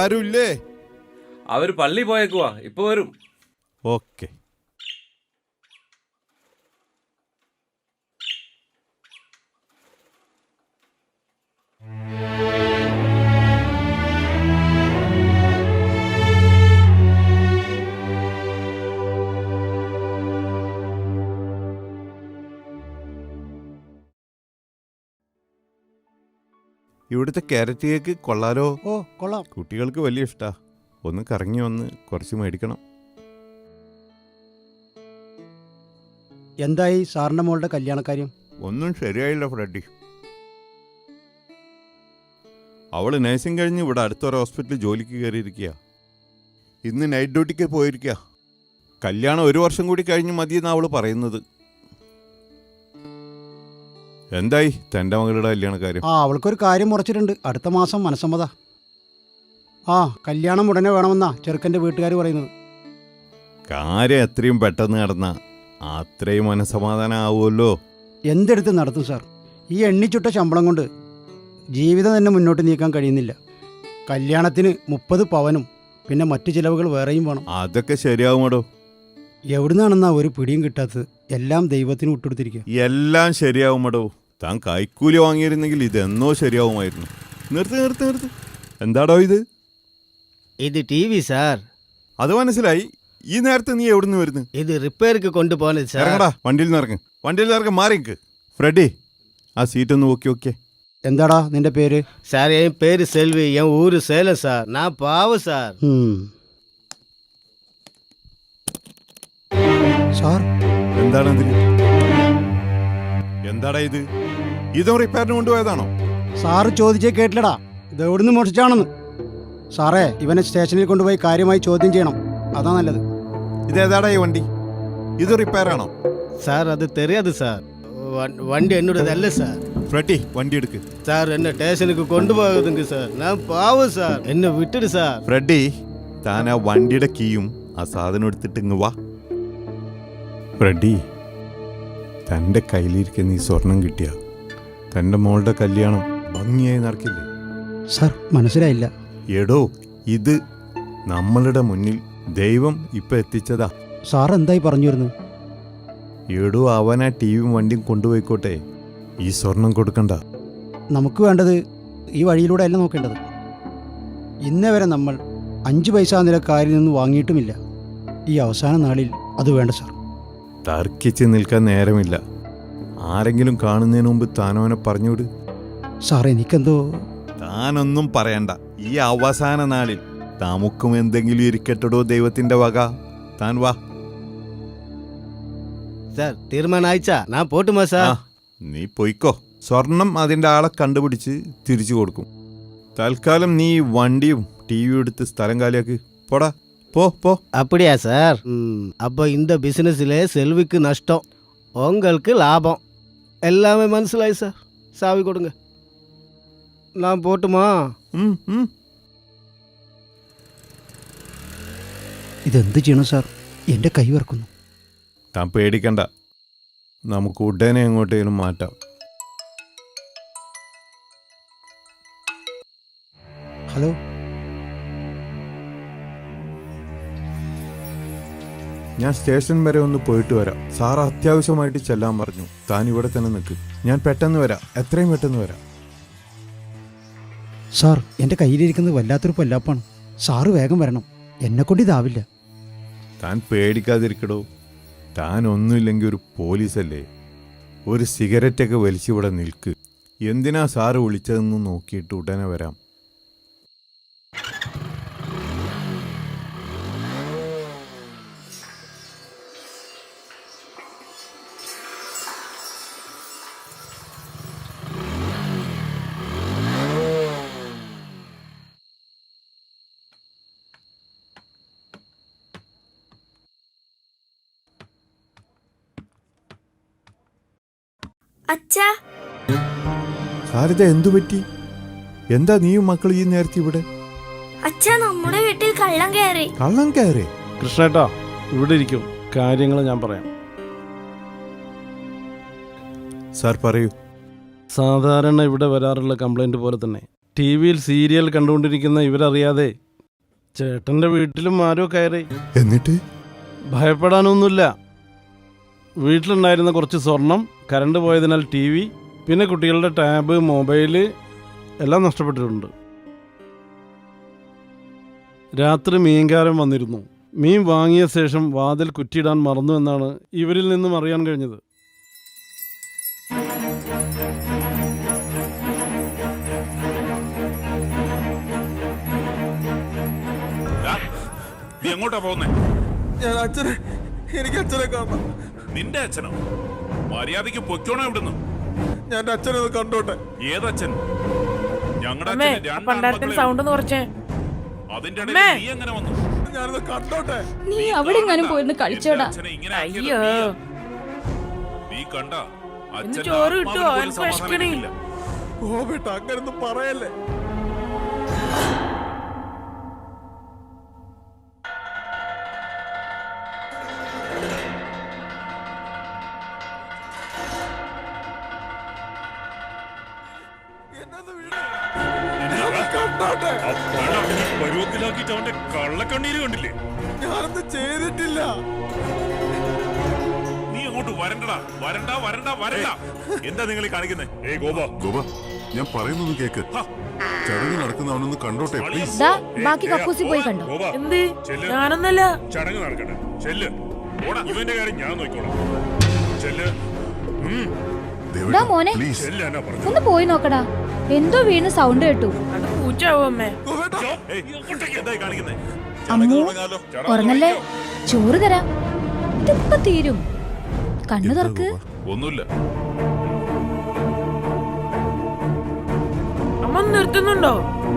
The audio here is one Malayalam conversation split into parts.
ആരുമില്ലേ അവർ പള്ളി പോയേക്കുവാ. ഇപ്പൊ വരും. ഇവിടുത്തെ ക്യാരറ്റ് കേക്ക് കൊള്ളാലോ? ഓ കൊള്ളാം. കുട്ടികൾക്ക് വലിയ ഇഷ്ടാ. ഒന്ന് കറങ്ങി വന്ന് കുറച്ച് മേടിക്കണം. എന്തായി സാറിന്റെ മോളുടെ കല്യാണക്കാര്യം ഒന്നും ശരിയായില്ല ഫ്രെഡി. അവൾ നഴ്സിംഗ് കഴിഞ്ഞ് ഇവിടെ അടുത്തൊരു ഹോസ്പിറ്റലിൽ ജോലിക്ക് കയറിയിരിക്കുക ഇന്ന് നൈറ്റ് ഡ്യൂട്ടിക്ക് പോയിരിക്കുക കല്യാണം ഒരു വർഷം കൂടി കഴിഞ്ഞ് മതിയെന്നാണ് അവൾ പറയുന്നത്. എന്തായി? തന്റെ മകളുടെ കല്യാണ കാര്യം. ആ അവൾക്കൊരു കാര്യം മുറച്ചിട്ടുണ്ട്. അടുത്ത മാസം മനസ്സമ്മത. ആ കല്യാണം ഉടനെ വേണമെന്നാ ചെറുക്കന്റെ വീട്ടുകാർ പറയുന്നത്. കാര്യം എത്രയും പെട്ടെന്ന് നടന്ന അത്രയും മനസ്സമാധാനം ആവുമല്ലോ എന്തെടുത്ത് നടത്തും സാർ? ഈ എണ്ണിച്ചുട്ട ശമ്പളം കൊണ്ട് ജീവിതം തന്നെ മുന്നോട്ട് നീക്കാൻ കഴിയുന്നില്ല. കല്യാണത്തിന് മുപ്പത് പവനും പിന്നെ മറ്റു ചിലവുകൾ വേറെയും വേണം. അതൊക്കെ ശരിയാവുമടോ? എവിടുന്നാണെന്നാ ഒരു പിടിയും കിട്ടാത്തത്? എല്ലാം ദൈവത്തിന് വിട്ടുകൊടുത്തിരിക്കുക എല്ലാം ശരിയാവുമടോ? താൻ കൈക്കൂലി വാങ്ങിയിരുന്നെങ്കിൽ ഇതെന്നോ ശരിയാവുമായിരുന്നു. നിർത്ത് നിർത്ത് നിർത്ത്. എന്താടോ ഇത്? ഇത് ടി വി സാർ. അത് മനസ്സിലായി. ഈ നേരത്തെ നീ എവിടുന്ന് വരുന്നു? ഇത് റിപ്പയർക്ക് കൊണ്ടുപോകുന്നത് സാർ. ഇറങ്ങടാ വണ്ടിയിൽ നിന്ന് ഇറങ്ങ്. വണ്ടിയിൽ നിന്ന് ഇറങ്ങ് മാറി ഫ്രെഡി ആ സീറ്റ് ഒന്ന് ഓക്കെ ഓക്കെ എന്താടാ നിന്റെ പേര്? സാർ എൻ പേര് സെൽവി. എൻ ഊര് സേല സാർ. നാ പാവ സാർ. സാർ? എന്താണ് അതിൽ എന്താടാ ഇത്? ഇതും റിപ്പയറിന് കൊണ്ടുപോയതാണോ സാറ് ചോദിച്ചേ കേട്ടില്ലടാ ഇത് എവിടുന്ന് മോഷിച്ചാണെന്ന് സാറേ ഇവനെ സ്റ്റേഷനിൽ കൊണ്ടുപോയി കാര്യമായി ചോദ്യം ചെയ്യണം അതാ നല്ലത് ഇതേതാടാ ഈ വണ്ടി ഇത് റിപ്പയർ ആണോ சார் அது தெரியாது சார் வ- வண்டி என்னோடது அல்ல சார் ഫ്രെഡി വണ്ടി എടുക്ക് சார் என்ன ஸ்டேஷனுக்கு கொண்டு போகுதுங்க சார் நான் பாவம் சார் என்ன விட்டுடு சார் ഫ്രെഡി താൻ ആ വണ്ടിയുടെ കീയും ആ സാധനം എടുത്തിട്ട് ഇങ്ങ് വാ ഫ്രെഡി തൻ്റെ കയ്യിലിരിക്കുന്ന ഈ സ്വർണം കിട്ടിയ തന്റെ മോളുടെ കല്യാണം ഭംഗിയായി നടക്കില്ലേ? സർ മനസ്സിലായില്ല. എടോ ഇത് നമ്മളുടെ മുന്നിൽ ദൈവം ഇപ്പൊ എത്തിച്ചതാ. സാർ എന്തായി പറഞ്ഞു വരുന്നത് എടോ അവൻ ആ ടിവിയും വണ്ടിയും കൊണ്ടുപോയിക്കോട്ടെ. ഈ സ്വർണം കൊടുക്കണ്ട. നമുക്ക് വേണ്ടത് ഈ വഴിയിലൂടെ അല്ല നോക്കേണ്ടത്. ഇന്നേ വരെ നമ്മൾ അഞ്ച് പൈസ നിരക്കാരിൽ നിന്ന് വാങ്ങിയിട്ടുമില്ല. ഈ അവസാന നാളിൽ അത് വേണ്ട സാർ. തർക്കിച്ച് നിൽക്കാൻ നേരമില്ല. ആരെങ്കിലും കാണുന്നതിന് മുമ്പ് താനവനെ പറഞ്ഞുവിട് സാർ എനിക്കെന്തോ താനൊന്നും പറയണ്ട ഈ അവസാന നാളിൽ നമുക്കും എന്തെങ്കിലും ഇരിക്കട്ടടോ ദൈവത്തിന്റെ വക താൻ വാ சார் தீர்மானம் ஆயிடுச்சா நான் போட்டுமா ആ, சார் നീ പൊയ്ക്കോ സ്വർണം അതിന്റെ ആളെ കണ്ടുപിടിച്ച് തിരിച്ചു കൊടുക്കും തൽക്കാലം നീ ഈ വണ്ടിയും ടിവിയും എടുത്ത് സ്ഥലം കാലിയാക്ക് പോടാ പോ പോ அப்படியா சார் ம், அப்போ இந்த பிசினஸ்ல செல்விக்கு நஷ்டம் உங்களுக்கு லாபம் எல்லாமே മനസ്സിലായി சார் சாவி கொடுங்க நான் போட்டுமா ഉം, ഉം. ഇതെന്ത് ചെയ്യണം സാർ എൻ്റെ കൈ വറക്കുന്നു താൻ പേടിക്കണ്ട നമുക്ക് ഉടനെ എങ്ങോട്ടേലും മാറ്റാം ഹലോ ഞാൻ സ്റ്റേഷൻ വരെ ഒന്ന് പോയിട്ട് വരാം. സാർ അത്യാവശ്യമായിട്ട് ചെല്ലാൻ പറഞ്ഞു. താൻ ഇവിടെ തന്നെ നിൽക്ക്. ഞാൻ പെട്ടെന്ന് വരാം. എത്രയും പെട്ടെന്ന് വരാം. സാർ എന്റെ കയ്യിലിരിക്കുന്നത് വല്ലാത്തൊരു പൊല്ലാപ്പാണ്. സാറ് വേഗം വരണം. എന്നെ എന്നെക്കൊണ്ട് ഇതാവില്ല. താൻ പേടിക്കാതിരിക്കടോ. താൻ ഒന്നുമില്ലെങ്കിൽ ഒരു പോലീസല്ലേ? ഒരു സിഗരറ്റൊക്കെ വലിച്ചിവിടെ നിൽക്ക്. എന്തിനാ സാറ് വിളിച്ചതെന്ന് നോക്കിയിട്ട് ഉടനെ വരാം. അച്ഛാ. എന്തു പറ്റി? എന്താ നീയും മക്കൾ ഈ നേരത്തെ ഇവിടെ? അച്ഛാ നമ്മുടെ വീട്ടിൽ കള്ളം കയറി. കള്ളം കയറി? കൃഷ്ണേട്ടാ ഇവിടെ ഇരിക്കും. കാര്യങ്ങൾ ഞാൻ പറയാം. സാർ പറയൂ. സാധാരണ ഇവിടെ വരാറുള്ള കംപ്ലൈന്റ് പോലെ തന്നെ. ടി വിയിൽ സീരിയൽ കണ്ടുകൊണ്ടിരിക്കുന്ന ഇവരറിയാതെ ചേട്ടന്റെ വീട്ടിലും ആരോ കയറി. എന്നിട്ട്? ഭയപ്പെടാനൊന്നുമില്ല. വീട്ടിലുണ്ടായിരുന്ന കുറച്ച് സ്വർണം കറണ്ട് പോയതിനാൽ ടി വി പിന്നെ കുട്ടികളുടെ ടാബ് മൊബൈൽ എല്ലാം നഷ്ടപ്പെട്ടിട്ടുണ്ട്. രാത്രി മീൻകാരൻ വന്നിരുന്നു. മീൻ വാങ്ങിയ ശേഷം വാതിൽ കുറ്റിയിടാൻ മറന്നു എന്നാണ് ഇവരിൽ നിന്നും അറിയാൻ കഴിഞ്ഞത്. എങ്ങോട്ടാ പോകുന്നേ? ഞാൻ അച്ഛനെ എനിക്ക് അച്ഛനെ കാണണം. നിന്റെ അച്ഛനോ? മര്യാദയ്ക്ക് പൊയ്ക്കോണോ ഇവിടുന്ന്? ഞാൻ അച്ഛനത് അച്ഛനെ കണ്ടോട്ടെ? ഏതച്ഛൻ? ഞങ്ങളുടെ സൗണ്ട് കുറച്ചേ. അതിന്റെ. നീ എങ്ങനെ വന്നു? ഞാനത് കണ്ടോട്ടെ? നീ അവിടെ എങ്ങാനും പോയിരുന്ന് എന്റെ കളിച്ചോടാ. ഇങ്ങനെ അയ്യോ. നീ കണ്ട. ചോറ് പറയല്ലേ? എന്താ നിങ്ങൾ കാണിക്കുന്നേ? ഗോപ. ഗോപ ഞാൻ പറയുന്നത് കേക്ക്. ചടങ്ങ് നടക്കുന്ന അവനൊന്ന് കണ്ടോട്ടെ പ്ലീസ്. ദാ ബാക്കി കക്കൂസി പോയി കണ്ടോ? ഗോപ. എന്ത്? ചെല്ല്. ഞാനൊന്നല്ല. ചടങ്ങ് നടക്കട്ടെ. ചെല്ല്. ഓടാ ഇവന്റെ കാര്യം ഞാൻ നോക്കിക്കോളാം. ചെല്ല്. ഉം, ദാ മോനെ. പ്ലീസ്. ചെല്ല് എന്നാ പറഞ്ഞു? ഒന്ന് പോയി നോക്കടാ. എന്തോ വീണ് സൗണ്ട് കേട്ടു. അത് പൂച്ചാവും അമ്മേ. ഏയ്, അമ്മു. ഉറങ്ങല്ലേ? ചോറ് തരാം. ഇതിപ്പോ തീരും. കണ്ണു തുറക്ക്. ഒന്നുമില്ല. നിർത്തുന്നുണ്ടോ?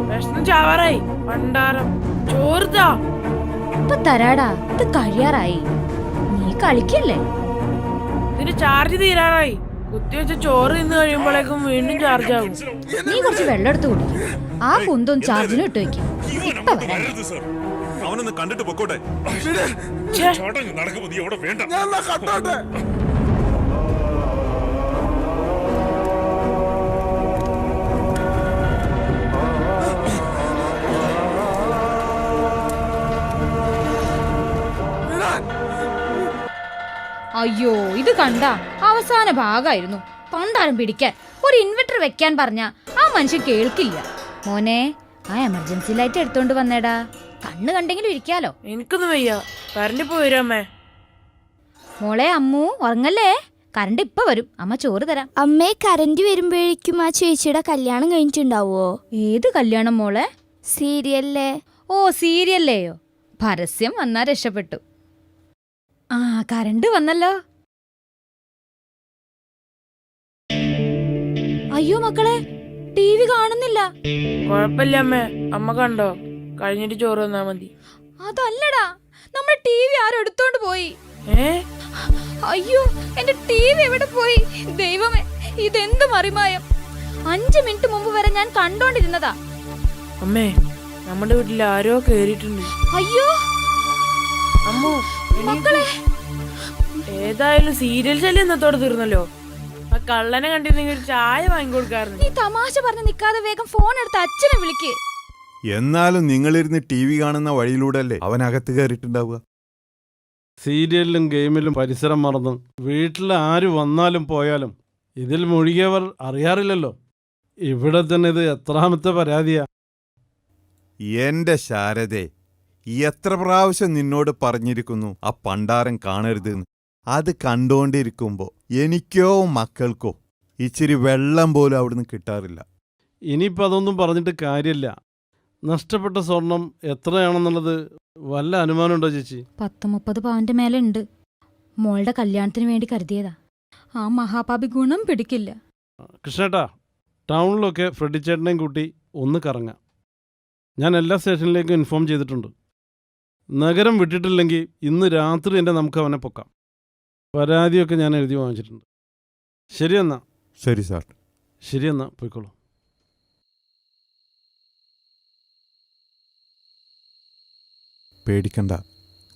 വിഷന്ന് ചാവാറായി. പണ്ടാരം ചോർത്താ. ഇപ്പൊ തരാടാ. ഇത് കഴിയാറായി. നീ കളിക്കല്ലേ? ഇതിന് ചാർജ് തീരാറായി. കുത്തിവെച്ച ചോറ് തിന്ന് കഴിയുമ്പോഴേക്കും വീണ്ടും ചാർജ് ആകും നീ കുറച്ച് വെള്ളം എടുത്ത് കുടിക്കും ആ കുന്തും ചാർജിന് ഇട്ട് വെക്കും. ഇപ്പൊ വരാം. സർ അവനൊന്ന് കണ്ടിട്ട് പൊക്കോട്ടെ? നടക്കുമ്പോ നീ അവിടെ വേണ്ട. അയ്യോ ഇത് കണ്ട അവസാന ഭാഗമായിരുന്നു പണ്ടാരം പിടിക്കാൻ ഒരു ഇൻവെർട്ടർ വെക്കാൻ പറഞ്ഞ ആ മനുഷ്യൻ കേൾക്കില്ല. മോനെ ആ എമർജൻസി ലൈറ്റ് എടുത്തോണ്ട് വന്നേടാ. കണ്ണ് കണ്ടെങ്കിലും ഇരിക്കാലോ. എനിക്കൊന്നും വയ്യ. കറണ്ട് പോയിരമ്മേ അമ്മേ. മോളെ അമ്മു ഉറങ്ങല്ലേ? കറണ്ട് ഇപ്പൊ വരും. അമ്മ ചോറ് തരാം. അമ്മേ കറണ്ട് വരുമ്പോഴേക്കും ആ ചേച്ചിയുടെ കല്യാണം കഴിഞ്ഞിട്ടുണ്ടാവോ? ഏത് കല്യാണം മോളെ? സീരിയല്ലേ. ഓ സീരിയല്ലേയോ? പരസ്യം വന്നാ രക്ഷപ്പെട്ടു. ആ കരണ്ട് വന്നല്ലോ. അയ്യോ മക്കളെ ടി വി കാണുന്നില്ല. കൊഴപ്പില്ല അമ്മേ. അമ്മ കണ്ടോ? കഴിഞ്ഞിട്ട് ചോറ് തന്നാ മതി. അതല്ലടാ നമ്മുടെ ടി വി ആരും എടുത്തോണ്ട് പോയി. ഏ? അയ്യോ എന്റെ ടി വി എവിടെ പോയി? ദൈവമേ ഇതെന്ത് മറിമായം. അഞ്ചു മിനിറ്റ് മുമ്പ് വരെ ഞാൻ കണ്ടോണ്ടിരുന്നതാ. അമ്മേ നമ്മുടെ വീട്ടിൽ ആരോ കേറിയിട്ടുണ്ട്. അയ്യോ. അമ്മോ എണീക്ക്. മക്കളെ ഏതായാലും സീരിയൽ ശല്യം ഇന്നത്തോടെ തീർന്നല്ലോ. ആ കള്ളനെ കണ്ടിരുന്നെങ്കിൽ ഒരു ചായ വാങ്ങിക്കൊടുക്കാറുണ്ട് നീ തമാശ പറഞ്ഞ് നിക്കാതെ വേഗം ഫോൺ എടുത്ത് അച്ഛനെ വിളിക്ക്. എന്നാലും നിങ്ങളിരുന്ന് ടി വി കാണുന്ന വഴിയിലൂടെ അല്ലേ അവൻ അകത്ത് കയറിയിട്ടുണ്ടാവുക? സീരിയലിലും ഗെയിമിലും പരിസരം മറന്ന് വീട്ടിൽ ആര് വന്നാലും പോയാലും ഇതിൽ മുഴുകിയവർ അറിയാറില്ലല്ലോ. ഇവിടെ തന്നെ ഇത് എത്രാമത്തെ പരാതിയാ. എന്റെ ശാരദേ എത്ര പ്രാവശ്യം നിന്നോട് പറഞ്ഞിരിക്കുന്നു ആ പണ്ടാരം കാണരുതെന്ന്. അത് കണ്ടുകൊണ്ടിരിക്കുമ്പോൾ എനിക്കോ മക്കൾക്കോ ഇച്ചിരി വെള്ളം പോലും അവിടുന്ന് കിട്ടാറില്ല. ഇനിയിപ്പോൾ അതൊന്നും പറഞ്ഞിട്ട് കാര്യമില്ല. നഷ്ടപ്പെട്ട സ്വർണം എത്രയാണെന്നുള്ളത് വല്ല അനുമാനമുണ്ടോ ചേച്ചി? പത്ത് മുപ്പത് പവന്റെ മേലെ ഉണ്ട്. മോളുടെ കല്യാണത്തിന് വേണ്ടി കരുതിയതാ. ആ മഹാപാപി ഗുണം പിടിക്കില്ല. കൃഷ്ണേട്ടാ ടൗണിലൊക്കെ ഫ്രെഡി ചേട്ടനെയും കൂട്ടി ഒന്ന് കറങ്ങാം. ഞാൻ എല്ലാ സ്റ്റേഷനിലേക്കും ഇൻഫോം ചെയ്തിട്ടുണ്ട്. നഗരം വിട്ടിട്ടില്ലെങ്കിൽ ഇന്ന് രാത്രി തന്നെ നമുക്ക് അവനെ പൊക്കാം. പരാതിയൊക്കെ ഞാൻ എഴുതി വാങ്ങിച്ചിട്ടുണ്ട്. ശരിയെന്നാ ശരി സാർ. ശരിയെന്നാ പോയിക്കോളൂ. പേടിക്കണ്ട.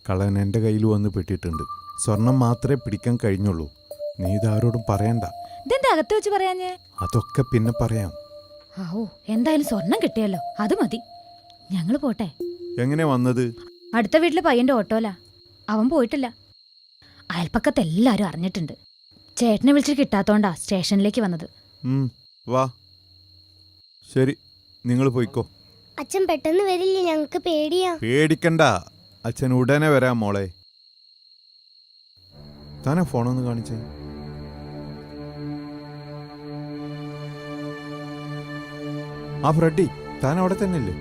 കള്ളൻ എന്റെ കയ്യിൽ വന്ന് പെട്ടിട്ടുണ്ട്. സ്വർണം മാത്രമേ പിടിക്കാൻ കഴിഞ്ഞുള്ളൂ. നീ ഇതാരോടും പറയണ്ട. ഇതെന്താ അകത്ത് വെച്ച് പറയാഞ്ഞേ? അതൊക്കെ പിന്നെ പറയാം. ഓ എന്തായാലും സ്വർണം കിട്ടിയല്ലോ. അത് മതി. ഞങ്ങൾ പോട്ടെ. എങ്ങനെ വന്നത്? അടുത്ത വീട്ടിലെ പയ്യന്റെ ഓട്ടോലാ. അവൻ പോയിട്ടില്ല. അയൽപ്പക്കത്ത് എല്ലാവരും അറിഞ്ഞിട്ടുണ്ട്. ചേട്ടനെ വിളിച്ചിട്ട് കിട്ടാത്തോണ്ടാ സ്റ്റേഷനിലേക്ക് വന്നത്. വാ. ശരി നിങ്ങൾ പോയിക്കോ. അച്ഛൻ പെട്ടെന്ന് വരില്ലേ ഞങ്ങൾക്ക് പേടിയാ. പേടിക്കണ്ട അച്ഛൻ ഉടനെ വരാം മോളെ. താനാ ഫോണൊന്ന് കാണിച്ചേ. ആ ഫ്രെഡി താൻ അവിടെ തന്നെയല്ലേ?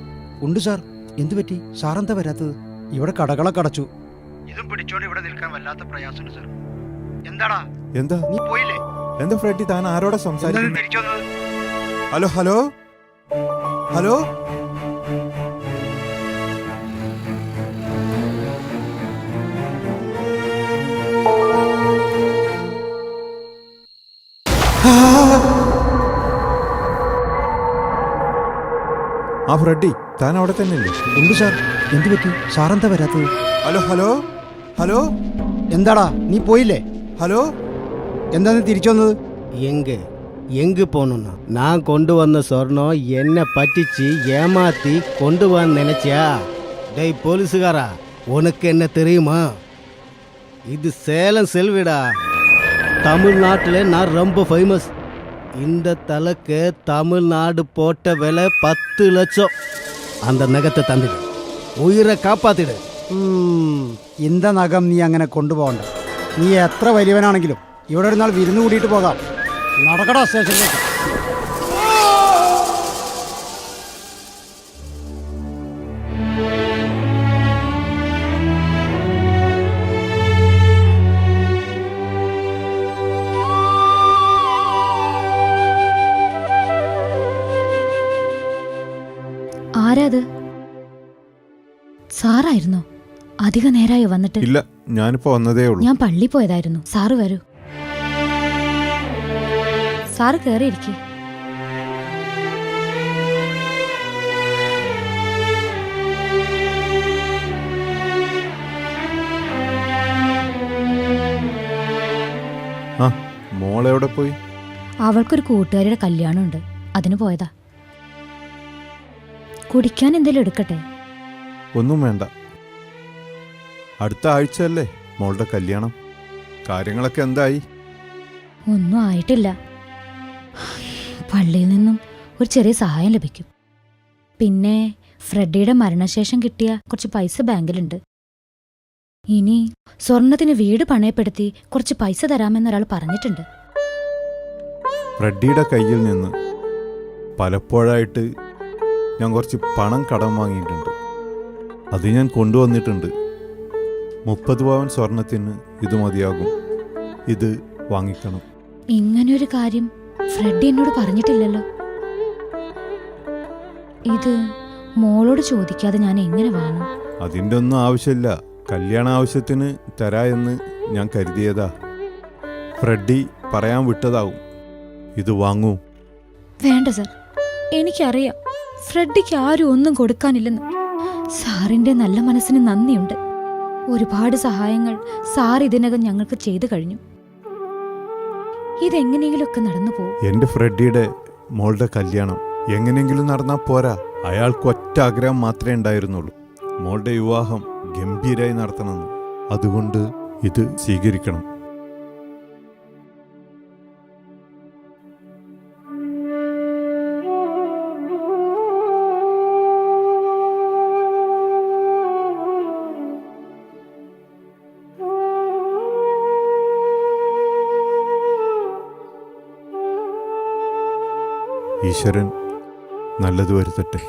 ഉണ്ട് സാർ. എന്തു പറ്റി? സാറെന്താ വരാത്തത്? ഇവിടെ കടകളൊക്കെ അടച്ചു. ഇതും പിടിച്ചോണ്ട് ഇവിടെ നിൽക്കാൻ വല്ലാത്ത പ്രയാസമുണ്ട് സാർ എന്താടാ? എന്താ? നീ പോയില്ലേ? എന്താ ഫ്രെഡി? താൻ ആരോടെ സംസാരിക്കുന്നത് തിരിച്ചു വന്നത്? Hello hello? ഹലോ? ആ ഫ്രെഡി താൻ അവിടെ തന്നെയല്ലേ? ഉണ്ട് സാർ? എന്ത് പറ്റി? സാറെന്താ വരാത്തത്? Hello hello? ഹലോ? എന്താടാ? നീ പോയില്ലേ? ഹലോ? എന്താ നീ തിരിച്ചു വന്നത് എങ്ക് நான் கொண்டு வந்த சொர்ணம் என்னை பட்டிச்சு പറ്റിച്ച് கொண்டு കൊണ്ടുപോകാൻ നനച്ചാ. டேய் போலீஸுகாரா உனக்கு என்ன தெரியுமா இது சேலம் செல்விடா தமிழ்நாட்டில் நான் ரொம்ப ஃபேமஸ் இந்த தலைக்கு தமிழ்நாடு போட்ட விலை பத்து லட்சம் அந்த நகத்தை தந்துடு உயிரை காப்பாத்திடு ഇന്ത നഖം നീ അങ്ങനെ കൊണ്ടുപോകണ്ട. നീ എത്ര വലിയവനാണെങ്കിലും ഇവിടെ ഒരു നാൾ വിരുന്ന് കൂടിയിട്ട് പോകാം. നടക്കടാ സ്റ്റേഷനിലേക്ക്. അധിക നേരായോ വന്നിട്ട്? ഇല്ല ഞാനിപ്പോ വന്നതേ ഉള്ളൂ. ഞാൻ പള്ളി പോയതായിരുന്നു. സാറ് വരൂ. സാറ് കയറിയിരിക്കേ ആ മോളെവിടെ പോയി? അവൾക്കൊരു കൂട്ടുകാരിയുടെ കല്യാണമുണ്ട്. അതിന് പോയതാ. കുടിക്കാൻ എന്തെങ്കിലും എടുക്കട്ടെ? ഒന്നും വേണ്ട. അടുത്ത ആഴ്ചയല്ലേ മോളുടെ കല്യാണം? കാര്യങ്ങളൊക്കെ എന്തായി? ഒന്നും ആയിട്ടില്ല. പള്ളിയിൽ നിന്നും ഒരു ചെറിയ സഹായം ലഭിക്കും. പിന്നെ ഫ്രെഡിയുടെ മരണശേഷം കിട്ടിയ കുറച്ച് പൈസ ബാങ്കിലുണ്ട്. ഇനി സ്വർണത്തിന് വീട് പണയപ്പെടുത്തി കുറച്ച് പൈസ തരാമെന്നൊരാൾ പറഞ്ഞിട്ടുണ്ട്. ഫ്രെഡിയുടെ കയ്യിൽ നിന്ന് പലപ്പോഴായിട്ട് ഞാൻ കുറച്ച് പണം കടം വാങ്ങിയിട്ടുണ്ട്. അത് ഞാൻ കൊണ്ടുവന്നിട്ടുണ്ട്. മുപ്പത് പവൻ സ്വർണത്തിന് ഇത് മതിയാകും. ഇത് വാങ്ങിക്കണം. ഇങ്ങനൊരു കാര്യം ഫ്രെഡ് എന്നോട് പറഞ്ഞിട്ടില്ലല്ലോ. ഇത് മോളോട് ചോദിക്കാതെ ഞാൻ എങ്ങനെ വാങ്ങും? അതിന്റെ ഒന്നും ആവശ്യമില്ല. കല്യാണ ആവശ്യത്തിന് തരാ എന്ന് ഞാൻ കരുതിയതാ. ഫ്രെഡി പറയാൻ വിട്ടതാവും. ഇത് വാങ്ങൂ. വേണ്ട സർ. എനിക്കറിയാം ഫ്രെഡിക്ക് ആരും ഒന്നും കൊടുക്കാനില്ലെന്ന്. സാറിന്റെ നല്ല മനസ്സിന് നന്ദിയുണ്ട്. ഒരുപാട് സഹായങ്ങൾ സാർ ഇതിനകം ഞങ്ങൾക്ക് ചെയ്തു കഴിഞ്ഞു. ഇതെങ്ങനെയെങ്കിലുമൊക്കെ നടന്നു പോകും എന്റെ ഫ്രെഡിയുടെ മോളുടെ കല്യാണം എങ്ങനെയെങ്കിലും നടന്നാൽ പോരാ. അയാൾക്ക് ഒറ്റ ആഗ്രഹം മാത്രമേ ഉണ്ടായിരുന്നുള്ളൂ. മോളുടെ വിവാഹം ഗംഭീരായി നടത്തണമെന്ന്. അതുകൊണ്ട് ഇത് സ്വീകരിക്കണം. ഈശ്വരൻ നല്ലത് വരുത്തട്ടെ.